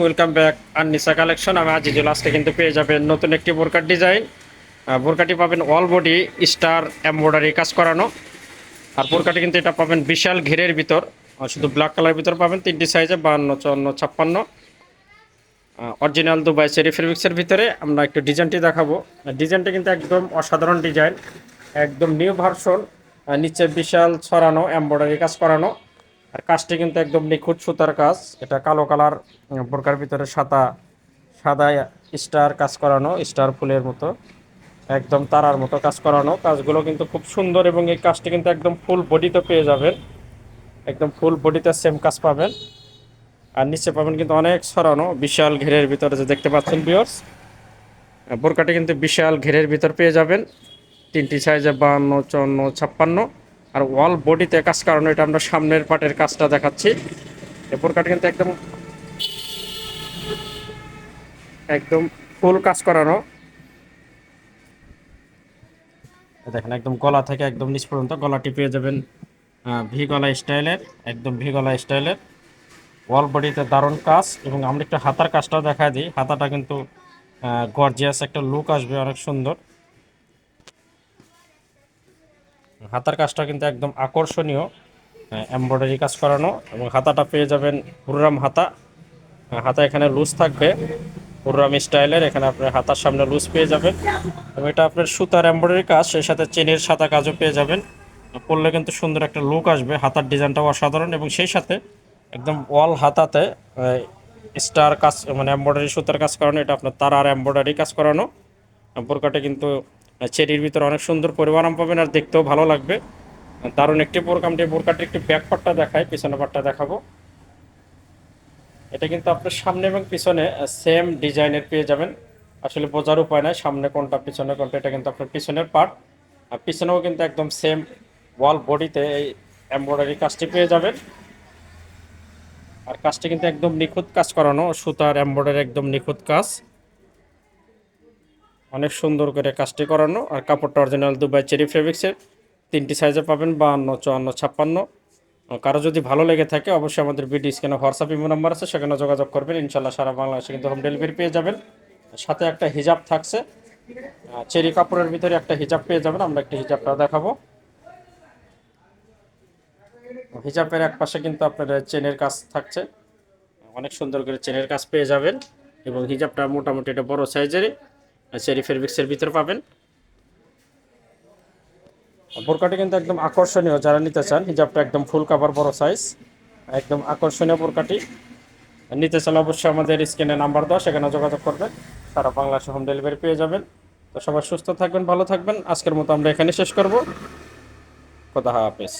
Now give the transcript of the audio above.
Welcome back আননিসা collection আমি আজিজুল, আজকে কিন্তু পেয়ে যাবেন নতুন একটি বোরকার ডিজাইন বোরকাটি পাবেন অল বডি স্টার এমব্রয়ডারি কাজ করানো। আর বোরকাটি কিন্তু এটা পাবেন বিশাল ঘেরের ভিতর। আর শুধু ব্ল্যাক কালার ভিতর পাবেন, তিনটি সাইজে বাহান্ন চুয়ান্ন, ছাপ্পান্ন। অরিজিনাল দুবাই চেরি ফেব্রিক্সের ভিতরে আমরা একটু ডিজাইনটি দেখাবো। ডিজাইনটা কিন্তু একদম অসাধারণ ডিজাইন একদম নিউ ভার্সন নিচে বিশাল ছড়ানো এমব্রয়ডারি কাজ করানো। আর কাজটি কিন্তু একদম নিখুঁত সুতার কাজ। এটা কালো কালার বোরকার ভিতরে সাদা সাদা স্টার কাজ করানো, স্টার ফুলের মতো, একদম তারার মতো কাজ করানো। কাজগুলো কিন্তু খুব সুন্দর এবং এই কাজটি কিন্তু একদম ফুল বডিতে পেয়ে যাবেন। একদম ফুল বডিতে সেম কাজ পাবেন। আর নিচে পাবেন কিন্তু অনেক ছড়ানো, বিশাল ঘেরের ভিতরে যে দেখতে পাচ্ছেন বিয়র্স বোরকাটি কিন্তু বিশাল ঘেরের ভিতর পেয়ে যাবেন। তিনটি সাইজে বাহান্ন, চুয়ান্ন, ছাপ্পান্ন। আর ওয়াল বডিতে কাজ করানো, এটা আমরা সামনের পাটের কাজটা দেখাচ্ছি। এই বোরকাটি কিন্তু একদম একদম ফুল কাজ করানো। দেখেন, একদম গলা থেকে একদম নিচ পর্যন্ত গলাটি পেয়ে যাবেন ভি গলা স্টাইলের, একদম ভি গলা স্টাইলের। ওয়াল বডিতে দারুণ কাজ এবং আমরা একটু হাতার কাজটা দেখা দিই। হাতাটা কিন্তু গর্জিয়াস একটা লুক আসবে, অনেক সুন্দর। হাতার কাজটা কিন্তু একদম আকর্ষণীয় এমব্রয়ডারি কাজ করানো এবং হাতাটা পেয়ে যাবেন হুররাম হাতা। হাতা এখানে লুজ থাকবে, হুররাম স্টাইলের, এখানে আপনার হাতার সামনে লুজ পেয়ে যাবেন। এবং এটা আপনার সুতার এমব্রয়ডারি কাজ, সেই সাথে চেনের সাদা কাজও পেয়ে যাবেন। পরলে কিন্তু সুন্দর একটা লুক আসবে, হাতার ডিজাইনটাও অসাধারণ এবং সেই সাথে একদম ওয়াল হাতাতে স্টার কাজ মানে এমব্রয়ডারি সুতার কাজ করানো, এটা আপনার তারার এমব্রয়ডারি কাজ করানো। বোরকাটা কিন্তু চেরির ভিতরে অনেক সুন্দর পরিমাণ পাবেন আর দেখতেও ভালো লাগবে। দারুণ একটি বোরকামটি বোরকাটির একটি ব্যাক পার্টটা দেখায় পিছনে পার্টটা দেখাবো। এটা কিন্তু আপনার সামনে এবং পিছনে সেম ডিজাইনের পেয়ে যাবেন। আসলে বোঝার উপায় নাই, সামনে কোনটা, পিছনে কোনটা, এটা কিন্তু আপনার পিছনের পার্ট আর পিছনেও কিন্তু একদম সেম ওয়াল বডিতে এই এমব্রয়ডারি কাজটি পেয়ে যাবেন। আর কাজটি কিন্তু একদম নিখুঁত কাজ করানো, সুতার এমব্রয়ডারি একদম নিখুঁত কাজ। অনেক সুন্দর করে কাজটি করানো। আর কাপড়টা অরিজিনাল দুবাই চেরি ফেব্রিক্সের তিনটি সাইজে পাবেন বাহান্ন, চুয়ান্ন, ছাপ্পান্ন। কারও যদি ভালো লেগে থাকে, অবশ্যই আমাদের ভিডিও স্ক্যানে হোয়াটসঅ্যাপ ইমো নাম্বার আছে, সেখানে যোগাযোগ করবেন। ইনশাল্লাহ সারা বাংলাদেশে কিন্তু হোম ডেলিভারি পেয়ে যাবেন। সাথে একটা হিজাব থাকছে। চেরি কাপড়ের ভিতরে একটা হিজাব পেয়ে যাবেন। আমরা একটা হিজাবটা দেখাবো। হিজাবের এক পাশে কিন্তু আপনার চেনের কাজ থাকছে। অনেক সুন্দর করে চেনের কাজ পেয়ে যাবেন। এবং হিজাবটা মোটামুটি এটা বড় সাইজেরই চেরি ফেব্রিক্সের ভিতরে পাবেন। বোরকাটি কিন্তু একদম আকর্ষণীয় যারা নিতে চান, হিজাবটা একদম ফুল কাভার বড় সাইজ একদম আকর্ষণীয় বোরকাটি নিতে চান অবশ্যই আমাদের স্ক্রিনে নাম্বার দেওয়া, সেখানে যোগাযোগ করবেন। সারা বাংলাদেশে হোম ডেলিভারি পেয়ে যাবেন। তো সবাই সুস্থ থাকবেন, ভালো থাকবেন। আজকের মতো আমরা এখানে শেষ করব। কথা হাফেজ।